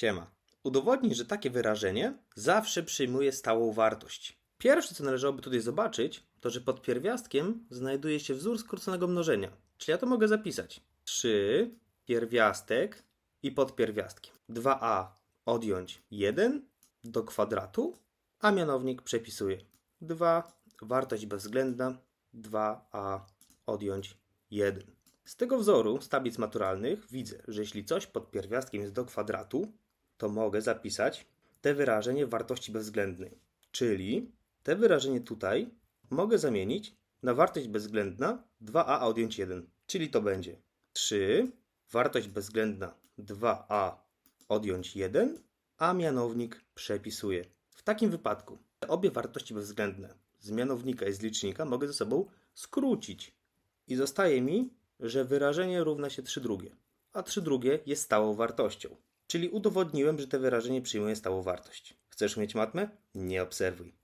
Siema. Udowodnij, że takie wyrażenie zawsze przyjmuje stałą wartość. Pierwsze, co należałoby tutaj zobaczyć, to że pod pierwiastkiem znajduje się wzór skróconego mnożenia. Czyli ja to mogę zapisać. 3 pierwiastek i pod pierwiastkiem. 2a odjąć 1 do kwadratu, a mianownik przepisuję. 2 wartość bezwzględna 2a odjąć 1. Z tego wzoru z tablic maturalnych widzę, że jeśli coś pod pierwiastkiem jest do kwadratu, to mogę zapisać te wyrażenie wartości bezwzględnej. Czyli te wyrażenie tutaj mogę zamienić na wartość bezwzględna 2a odjąć 1. Czyli to będzie 3, wartość bezwzględna 2a odjąć 1, a mianownik przepisuję. W takim wypadku obie wartości bezwzględne z mianownika i z licznika mogę ze sobą skrócić. I zostaje mi, że wyrażenie równa się 3 drugie, a 3 drugie jest stałą wartością. Czyli udowodniłem, że te wyrażenie przyjmuje stałą wartość. Chcesz umieć matmę? Nie obserwuj.